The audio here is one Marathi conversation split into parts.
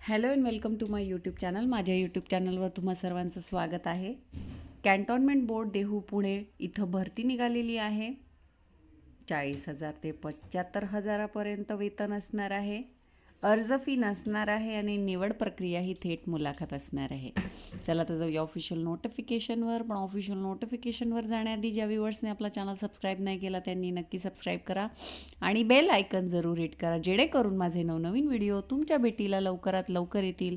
Hello and welcome to my YouTube channel. माझ्या यूट्यूब चॅनलवर तुम्हा सर्वांचं स्वागत आहे. कॅन्टॉनमेंट बोर्ड देहू पुणे इथं भरती निघालेली आहे. चाळीस हजार ते पंच्याहत्तर हजारापर्यंत वेतन असणार आहे. अर्ज फी नसणार आहे आणि निवड प्रक्रिया ही थेट मुलाखत असणार आहे. चला तर जाऊया ऑफिशियल नोटिफिकेशनवर पण ऑफिशियल नोटिफिकेशनवर जाण्याआधी ज्या व्ह्युअर्सने आपला चॅनल सबस्क्राईब नाही केला त्यांनी नक्की सबस्क्राईब करा. आणि बेल आयकन जरूर हिट करा जेणेकरून माझे नवनवीन व्हिडिओ तुमच्या भेटीला लवकरात लवकर येतील.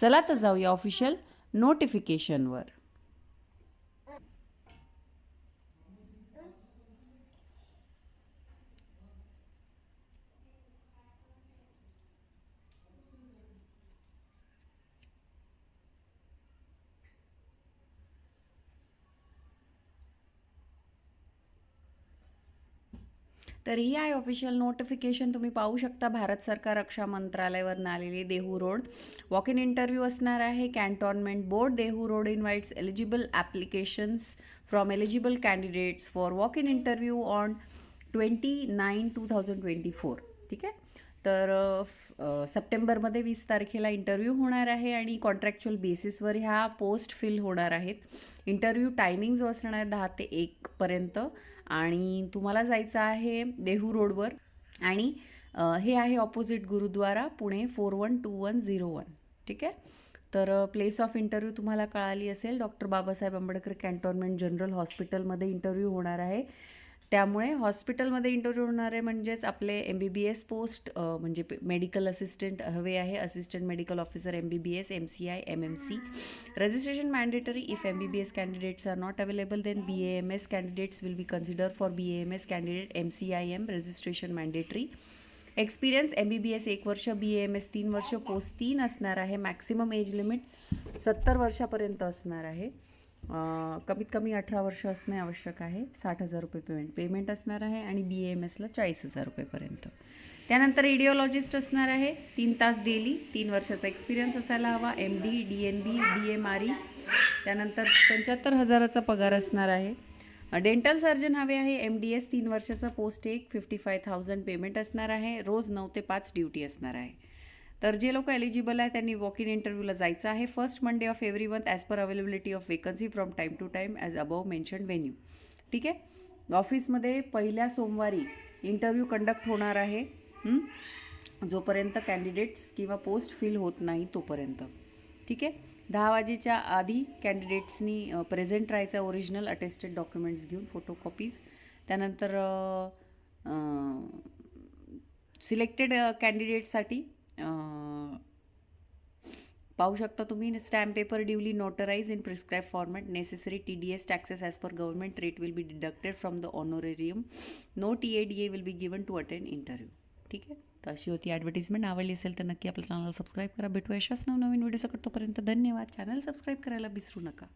चला तर जाऊया ऑफिशियल नोटिफिकेशनवर तर ही आहे ऑफिशियल नोटिफिकेशन तुम्ही पाहू शकता भारत सरकार रक्षा मंत्रालयावरनं आलेली Dehu road. Walk in interview असणार आहे. Cantonment board Dehu road invites eligible applications from eligible candidates for walk in interview on twenty nine two thousand twenty four ठीक आहे? तर सप्टेंबरमध्ये वीस तारखेला इंटरव्ह्यू होणार आहे आणि कॉन्ट्रॅक्च्युअल बेसिसवर ह्या पोस्ट फिल होणार आहेत. इंटरव्ह्यू टायमिंग जो असणार आहे दहा ते एकपर्यंत आणि तुम्हाला जायचं आहे देहू रोडवर आणि हे आहे opposite Gurudwara Pune four one two one zero one. ठीक आहे? तर प्लेस ऑफ इंटरव्ह्यू तुम्हाला कळाली असेल. Doctor Babasaheb Ambedkar cantonment general हॉस्पिटलमध्ये इंटरव्ह्यू होणार आहे. त्यामुळे हॉस्पिटलमध्ये इंटरव्ह्यू होणार आहे म्हणजेच आपले M B B S post म्हणजे मेडिकल असिस्टंट हवे आहे. Assistant medical officer M B B S M C I M M C registration mandatory if M B B S candidates are not available then B A M S candidates will be consider for B A M S candidate M C I M registration mandatory experience M B B S एक वर्ष बी एम एस तीन वर्ष. पोस्ट तीन असणार आहे. मॅक्सिमम एज लिमिट सत्तर वर्षापर्यंत असणार आहे. कमीत कमी अठरा वर्ष असणे आवश्यक आहे. साठ हजार रुपये पेमेंट पेमेंट असणार आहे आणि बी एम एसला चाळीस हजार रुपयेपर्यंत. त्यानंतर इडिओलॉजिस्ट असणार आहे. तीन तास डेली तीन वर्षाचा एक्सपिरियन्स असायला हवा. M D D N B D M R E त्यानंतर पंच्याहत्तर हजाराचा पगार असणार आहे. डेंटल सर्जन हवे आहे. एम डी एस तीन वर्षाचा पोस्ट एक फिफ्टी फाय थाउजंड पेमेंट असणार आहे. रोज नऊ ते पाच ड्युटी असणार आहे. तर जे लोक एलिजिबल आहे त्यांनी वॉक इन इंटरव्ह्यूला जायचं आहे. First Monday of every month as per availability of vacancy from time to time as above mention venue ठीक आहे? ऑफिसमध्ये पहिल्या सोमवारी इंटरव्ह्यू कंडक्ट होणार आहे. जोपर्यंत कॅन्डिडेट्स किंवा पोस्ट फिल होत नाही तोपर्यंत. ठीक आहे? दहा वाजेच्या आधी कॅन्डिडेट्सनी प्रेझेंट राहायचं ओरिजिनल अटेस्टेड डॉक्युमेंट्स घेऊन फोटोकॉपीज त्यानंतर सिलेक्टेड कॅन्डिडेटसाठी पाहू शकता तुम्ही stamp paper duly notarise in prescribe format necessary T D S taxes as per government rate will be deducted from the honorarium no T A D A will be given to attend interview ठीक आहे? तर अशी होती ॲडव्हर्टिजमेंट आवडली असेल तर नक्की आपल्या चॅनल सबस्क्राईब करा. भेटू अशाच नवनवीन व्हिडिओ सकट तोपर्यंत धन्यवाद. चॅनल सबस्क्राईब करायला विसरू नका.